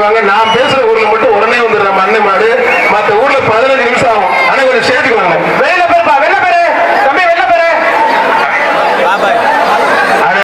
வாங்க நான் பேசுற